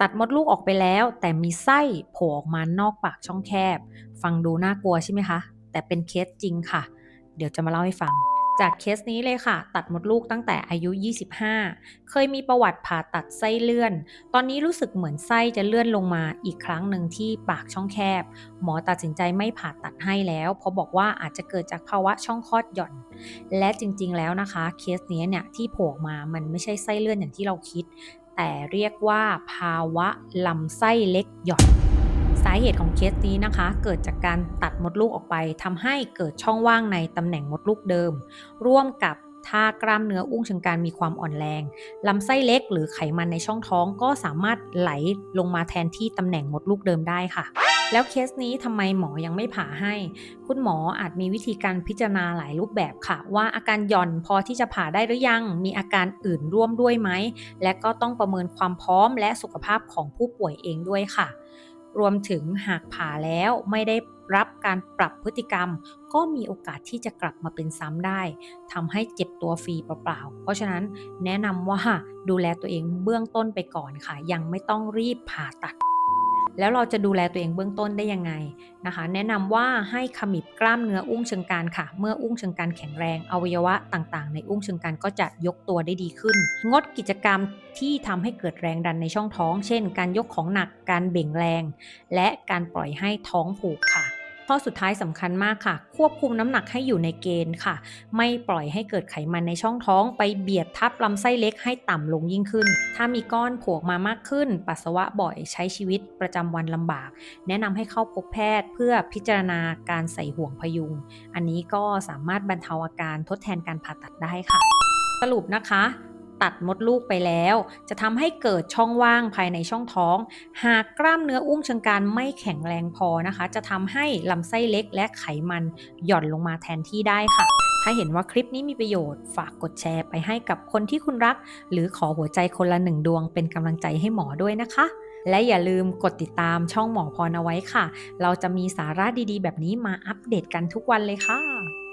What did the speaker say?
ตัดมดลูกออกไปแล้ว แต่มีไส้โผล่ออกมานอกปากช่องแคบ ฟังดูน่ากลัวใช่ไหมคะ แต่เป็นเคสจริงค่ะ เดี๋ยวจะมาเล่าให้ฟัง จากเคสนี้เลยค่ะ ตัดมดลูกตั้งแต่อายุ 25 เคยมีประวัติผ่าตัดไส้เลื่อน ตอนนี้รู้สึกเหมือนไส้จะเลื่อนลงมาอีกครั้งหนึ่งที่ปากช่องแคบ หมอตัดสินใจไม่ผ่าตัดให้แล้ว เพราะบอกว่าอาจจะเกิดจากภาวะช่องคลอดหย่อน และจริงๆแล้วนะคะ เคสนี้เนี่ยที่โผล่มามันไม่ใช่ไส้เลื่อนอย่างที่เราคิด แต่เรียกว่าภาวะลำไส้เล็กหย่อน สาเหตุของเคสนี้นะคะ เกิดจากการตัดมดลูกออกไปทำให้เกิดช่องว่างในตำแหน่งมดลูกเดิม ร่วมกับถ้ากล้ามเนื้ออุ้งเชิงกรานมีความอ่อนแรง ลำไส้เล็กหรือไขมันในช่องท้องก็สามารถไหลลงมาแทนที่ตำแหน่งมดลูกเดิมได้ค่ะ แล้วเคสนี้ทำไมหมอยังไม่ผ่าให้ คุณหมออาจมีวิธีการพิจารณาหลายรูปแบบค่ะ ว่าอาการหย่อนพอที่จะผ่าได้หรือยัง มีอาการอื่นร่วมด้วยไหม และก็ต้องประเมินความพร้อมและสุขภาพของผู้ป่วยเองด้วยค่ะ รวมถึงหากผ่าแล้วไม่ได้รับการปรับพฤติกรรม ก็มีโอกาสที่จะกลับมาเป็นซ้ำได้ทำให้เจ็บตัวฟรีเปล่าๆ เพราะฉะนั้นแนะนำว่าดูแลตัวเองเบื้องต้นไปก่อนค่ะ ยังไม่ต้องรีบผ่าตัด แล้วเราจะดูแลตัวเองเบื้องต้นได้ยังไงนะคะ แนะนำว่าให้ขมิบกล้ามเนื้ออุ้งเชิงกรานค่ะ เมื่ออุ้งเชิงกรานแข็งแรงอวัยวะต่างๆ ในอุ้งเชิงกรานก็จะยกตัวได้ดีขึ้น งดกิจกรรมที่ทำให้เกิดแรงดันในช่องท้อง เช่น การยกของหนักการเบ่งแรง และการปล่อยให้ท้องผูกค่ะ ข้อสุดท้ายสำคัญมากค่ะ ควบคุมน้ำหนักให้อยู่ในเกณฑ์ค่ะ ไม่ปล่อยให้เกิดไขมันในช่องท้อง ไปเบียดทับลำไส้เล็กให้ต่ำลงยิ่งขึ้น ถ้ามีก้อนผวกมามากขึ้น ปัสสาวะบ่อยใช้ชีวิตประจำวันลำบาก แนะนำให้เข้าพบแพทย์เพื่อพิจารณาการใส่ห่วงพยุง อันนี้ก็สามารถบรรเทาอาการทดแทนการผ่าตัดได้ค่ะ สรุปนะคะ ตัดมดลูกไปแล้ว จะทำให้เกิดช่องว่างภายในช่องท้อง หากกล้ามเนื้ออุ้งเชิงกรานไม่แข็งแรงพอนะคะ จะทำให้ลำไส้เล็กและไขมันหย่อนลงมาแทนที่ได้ค่ะ ถ้าเห็นว่าคลิปนี้มีประโยชน์ ฝากกดแชร์ไปให้กับคนที่คุณรัก หรือขอหัวใจคนละหนึ่งดวงเป็นกำลังใจให้หมอด้วยนะคะและอย่าลืมกดติดตามช่องหมอพรเอาไว้ค่ะ เราจะมีสาระดีๆ แบบนี้มาอัปเดตกันทุกวันเลยค่ะ